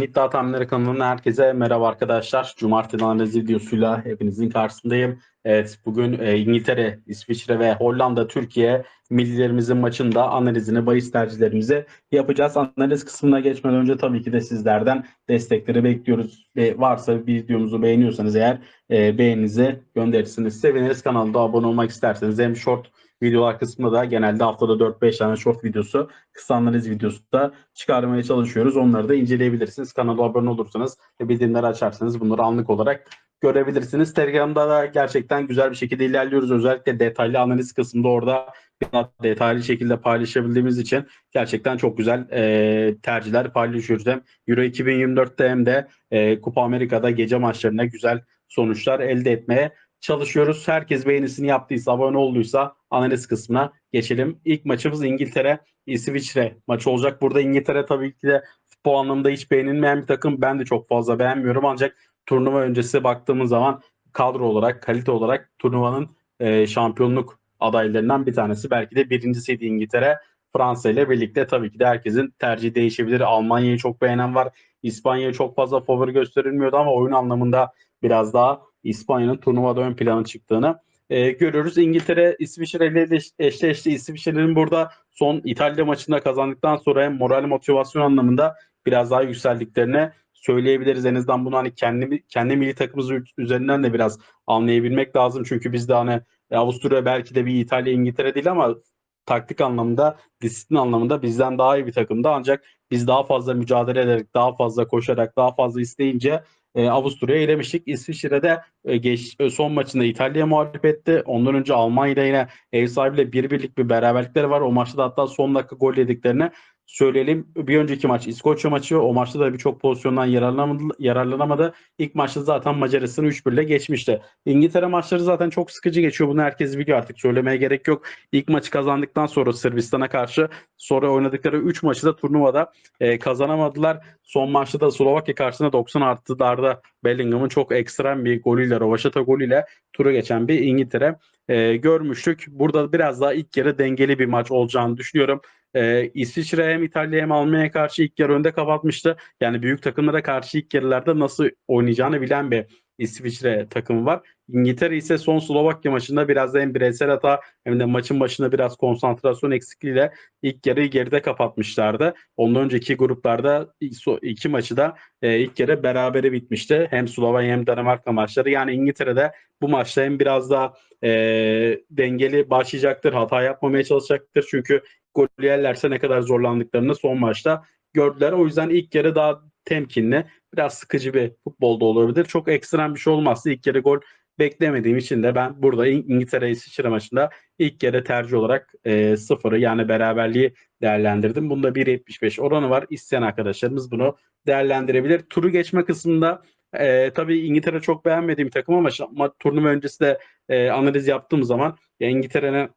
Alın İddia Tahminleri kanalından herkese merhaba arkadaşlar. Cumartesi analiz videosuyla hepinizin karşısındayım. Evet bugün e, İngiltere, İsviçre ve Hollanda, Türkiye millilerimizin maçında analizini, bahis tercihlerimizi yapacağız. Analiz kısmına geçmeden önce tabii ki de sizlerden destekleri bekliyoruz. Ve varsa videomuzu beğeniyorsanız eğer e, beğeninizi gönderirsiniz. Seviniriz kanalda abone olmak isterseniz hem short videolar kısmında da genelde haftada 4-5 tane short videosu, kısa analiz videosu da çıkarmaya çalışıyoruz. Onları da inceleyebilirsiniz. Kanala abone olursanız ve bildirimleri açarsanız bunları anlık olarak görebilirsiniz. Telegram'da da gerçekten güzel bir şekilde ilerliyoruz. Özellikle detaylı analiz kısmında orada detaylı şekilde paylaşabildiğimiz için gerçekten çok güzel e, tercihler paylaşıyoruz. Hem Euro 2024'te hem de e, Kupa Amerika'da gece maçlarına güzel sonuçlar elde etmeye çalışıyoruz. Herkes beğenisini yaptıysa, abone olduysa analiz kısmına geçelim. İlk maçımız İngiltere, İsviçre maçı olacak. Burada İngiltere tabii ki de futbol anlamında hiç beğenilmeyen bir takım. Ben de çok fazla beğenmiyorum ancak turnuva öncesi baktığımız zaman kadro olarak, kalite olarak turnuvanın e, şampiyonluk adaylarından bir tanesi. Belki de birincisiydi İngiltere. Fransa ile birlikte tabii ki de herkesin tercihi değişebilir. Almanya'yı çok beğenen var. İspanya'ya çok fazla favori gösterilmiyordu ama oyun anlamında biraz daha İspanya'nın turnuvada ön plana çıktığını e, görüyoruz. İngiltere İsviçre ile eşleşti. İsviçre'nin burada son İtalya maçında kazandıktan sonra hem moral motivasyon anlamında biraz daha yükseldiklerini söyleyebiliriz. En azından bunu hani kendi, kendi milli takımımız üzerinden de biraz anlayabilmek lazım. Çünkü biz de hani Avusturya belki de bir İtalya İngiltere değil ama taktik anlamında, disiplin anlamında bizden daha iyi bir takımda. Ancak biz daha fazla mücadele ederek, daha fazla koşarak, daha fazla isteyince e, Avusturya'ya elemiştik. İsviçre'de e, geç, e, son maçında İtalya'ya mağlup etti. Ondan önce Almanya'da yine ev sahibiyle bir birlik bir beraberlikleri var. O maçta da hatta son dakika gol yediklerini söyleyelim. Bir önceki maç İskoçya maçı. O maçta da birçok pozisyondan yararlanamadı, yararlanamadı. İlk maçta zaten Macaristan'ı 3-1 ile geçmişti. İngiltere maçları zaten çok sıkıcı geçiyor. Bunu herkes biliyor artık. Söylemeye gerek yok. İlk maçı kazandıktan sonra Sırbistan'a karşı sonra oynadıkları 3 maçı da turnuvada e, kazanamadılar. Son maçta da Slovakya karşısında 90 artılarda Bellingham'ın çok ekstrem bir golüyle, Rovaşata golüyle turu geçen bir İngiltere e, görmüştük. Burada biraz daha ilk yarı dengeli bir maç olacağını düşünüyorum. E, İsviçre hem İtalya hem Almanya'ya karşı ilk yarı önde kapatmıştı. Yani büyük takımlara karşı ilk yarılarda nasıl oynayacağını bilen bir İsviçre takımı var. İngiltere ise son Slovakya maçında biraz da hem bireysel hata hem de maçın başında biraz konsantrasyon eksikliğiyle ilk yarıyı geride kapatmışlardı. Ondan önceki gruplarda iki maçı da e, ilk yarı berabere bitmişti. Hem Slovenya hem Danimarka maçları. Yani İngiltere'de bu maçta hem biraz daha e, dengeli başlayacaktır. Hata yapmamaya çalışacaktır. Çünkü gol yerlerse ne kadar zorlandıklarını son maçta gördüler. O yüzden ilk yarı daha temkinli, biraz sıkıcı bir futbolda olabilir. Çok ekstrem bir şey olmazsa ilk yarı gol beklemediğim için de ben burada İngiltere İsviçre maçında ilk kere tercih olarak e, sıfırı yani beraberliği değerlendirdim. Bunda 1.75 oranı var. İsteyen arkadaşlarımız bunu değerlendirebilir. Turu geçme kısmında e, tabii İngiltere çok beğenmediğim takım ama, ama turnuva öncesi de e, analiz yaptığım zaman ya İngiltere'nin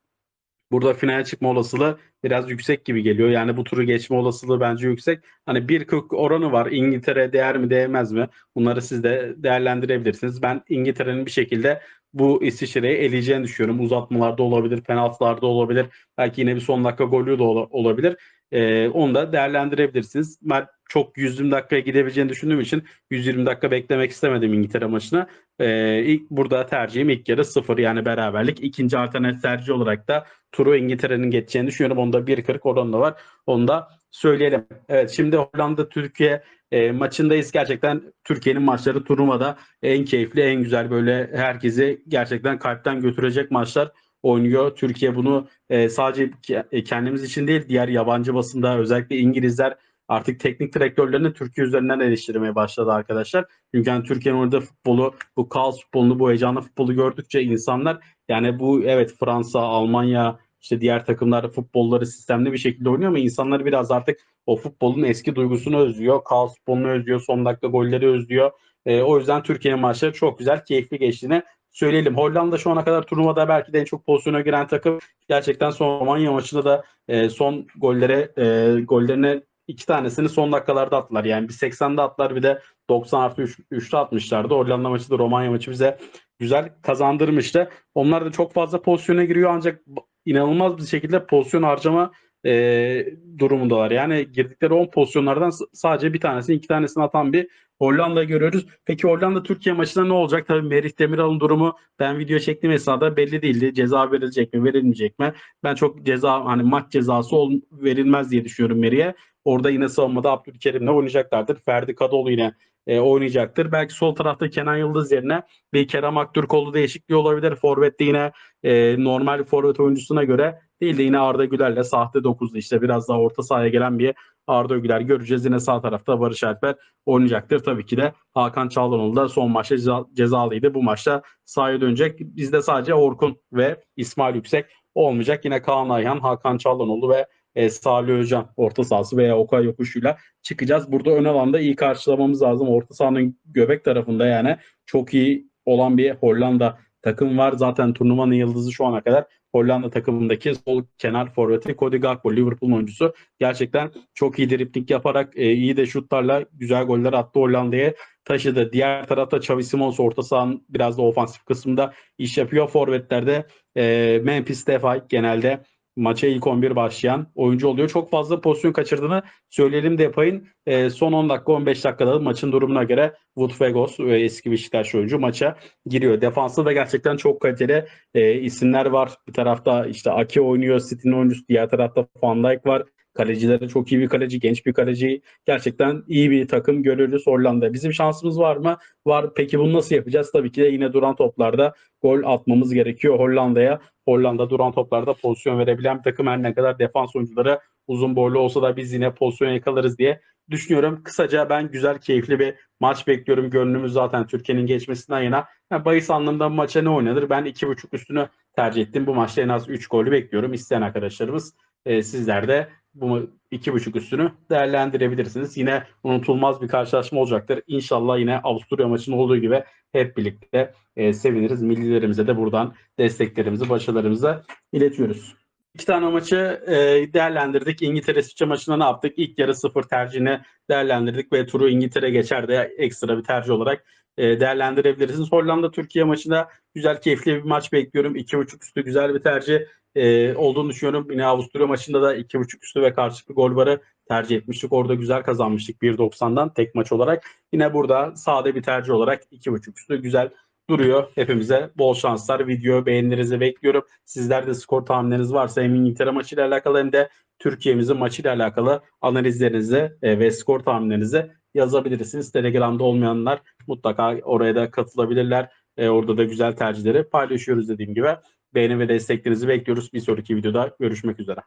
Burada finale çıkma olasılığı biraz yüksek gibi geliyor. Yani bu turu geçme olasılığı bence yüksek. Hani 1.40 oranı var. İngiltere değer mi değmez mi? Bunları siz de değerlendirebilirsiniz. Ben İngiltere'nin bir şekilde bu İsviçre'yi eleyeceğini düşünüyorum. Uzatmalarda olabilir, penaltılarda olabilir. Belki yine bir son dakika golü de olabilir. Ee, onu da değerlendirebilirsiniz. Ben çok 120 dakikaya gidebileceğini düşündüğüm için 120 dakika beklemek istemedim İngiltere maçına. Ee, ilk burada tercihim ilk yarı sıfır yani beraberlik. İkinci alternatif tercih olarak da turu İngiltere'nin geçeceğini düşünüyorum. Onda 1.40 oranı var. Onu da söyleyelim. Evet şimdi Hollanda Türkiye e, maçındayız. Gerçekten Türkiye'nin maçları turnuvada en keyifli, en güzel böyle herkesi gerçekten kalpten götürecek maçlar oynuyor. Türkiye bunu e, sadece e, kendimiz için değil diğer yabancı basında özellikle İngilizler artık teknik direktörlerini Türkiye üzerinden eleştirmeye başladı arkadaşlar. Çünkü yani Türkiye'nin orada futbolu, bu kaos futbolunu, bu heyecanlı futbolu gördükçe insanlar yani bu evet Fransa, Almanya, işte diğer takımlar futbolları sistemli bir şekilde oynuyor ama insanlar biraz artık o futbolun eski duygusunu özlüyor. Kaos futbolunu özlüyor. Son dakika golleri özlüyor. E, o yüzden Türkiye'nin maçları çok güzel, keyifli geçtiğini söyleyelim. Hollanda şu ana kadar turnuvada belki de en çok pozisyona giren takım. Gerçekten son Romanya maçında da e, son gollere e, gollerine iki tanesini son dakikalarda attılar. Yani bir 80'de attılar bir de 90 artı 3, 3'te atmışlardı. Hollanda maçı da Romanya maçı bize güzel kazandırmıştı. Onlar da çok fazla pozisyona giriyor ancak inanılmaz bir şekilde pozisyon harcama e, durumundalar. Yani girdikleri 10 pozisyonlardan sadece bir tanesini, iki tanesini atan bir Hollanda görüyoruz. Peki Hollanda Türkiye maçında ne olacak? Tabii Merih Demiral'ın durumu ben video çektiğim esnada belli değildi. Ceza verilecek mi, verilmeyecek mi? Ben çok ceza hani maç cezası ol, verilmez diye düşünüyorum Merih'e. Orada yine savunmada Abdülkerim'le oynayacaklardır. Ferdi Kadıoğlu yine e, oynayacaktır. Belki sol tarafta Kenan Yıldız yerine bir Kerem Aktürkoğlu değişikliği olabilir. Forvet'te yine e, normal forvet oyuncusuna göre değil de yine Arda Güler'le sahte 9'da işte biraz daha orta sahaya gelen bir Arda Güler göreceğiz. Yine sağ tarafta Barış Alper oynayacaktır. Tabii ki de Hakan Çalhanoğlu da son maçta ceza- cezalıydı. Bu maçta sahaya dönecek. Bizde sadece Orkun ve İsmail Yüksek olmayacak. Yine Kaan Ayhan, Hakan Çalhanoğlu ve e, Salih Özcan orta sahası veya Okay Yokuşu'yla çıkacağız. Burada ön alanda iyi karşılamamız lazım. Orta sahanın göbek tarafında yani çok iyi olan bir Hollanda takım var. Zaten turnuvanın yıldızı şu ana kadar Hollanda takımındaki sol kenar forveti Cody Gakpo Liverpool oyuncusu. Gerçekten çok iyi dripling yaparak e, iyi de şutlarla güzel goller attı Hollanda'ya taşıdı. Diğer tarafta Xavi Simons orta sahanın biraz da ofansif kısmında iş yapıyor. Forvetlerde e, Memphis Depay genelde maça ilk 11 başlayan oyuncu oluyor. Çok fazla pozisyon kaçırdığını söyleyelim Depay'ın. E, son 10 dakika 15 dakikada maçın durumuna göre Wout Weghorst e, eski Beşiktaş oyuncu maça giriyor. Defansta da gerçekten çok kaliteli e, isimler var. Bir tarafta işte Aki oynuyor, City'nin oyuncusu. Diğer tarafta Van Dijk var. Kalecileri çok iyi bir kaleci, genç bir kaleci. Gerçekten iyi bir takım görüyoruz Hollanda. Bizim şansımız var mı? Var. Peki bunu nasıl yapacağız? Tabii ki de yine duran toplarda gol atmamız gerekiyor Hollanda'ya. Hollanda duran toplarda pozisyon verebilen bir takım her ne kadar defans oyuncuları uzun boylu olsa da biz yine pozisyon yakalarız diye düşünüyorum. Kısaca ben güzel, keyifli bir maç bekliyorum. Gönlümüz zaten Türkiye'nin geçmesinden yana. Yani bahis anlamında bu maça ne oynanır? Ben 2.5 üstünü tercih ettim. Bu maçta en az 3 golü bekliyorum. İsteyen arkadaşlarımız e, sizler de bu 2.5 üstünü değerlendirebilirsiniz. Yine unutulmaz bir karşılaşma olacaktır. İnşallah yine Avusturya maçının olduğu gibi hep birlikte e, seviniriz. Millilerimize de buradan desteklerimizi, başarılarımızı iletiyoruz. İki tane maçı e, değerlendirdik. İngiltere İsviçre maçında ne yaptık? İlk yarı sıfır tercihini değerlendirdik ve turu İngiltere geçer de ekstra bir tercih olarak e, değerlendirebilirsiniz. Hollanda Türkiye maçında güzel keyifli bir maç bekliyorum. 2.5 üstü güzel bir tercih e, olduğunu düşünüyorum. Yine Avusturya maçında da 2.5 üstü ve karşılıklı gol varı tercih etmiştik. Orada güzel kazanmıştık 1.90'dan tek maç olarak. Yine burada sade bir tercih olarak 2.5 üstü güzel duruyor. Hepimize bol şanslar. Video beğenilerinizi bekliyorum. Sizler de skor tahminleriniz varsa hem İngiltere maçıyla alakalı hem de Türkiye'mizin maçıyla alakalı analizlerinizi e, ve skor tahminlerinizi yazabilirsiniz. Telegram'da olmayanlar mutlaka oraya da katılabilirler. E, orada da güzel tercihleri paylaşıyoruz dediğim gibi. Beğeni ve desteklerinizi bekliyoruz. Bir sonraki videoda görüşmek üzere.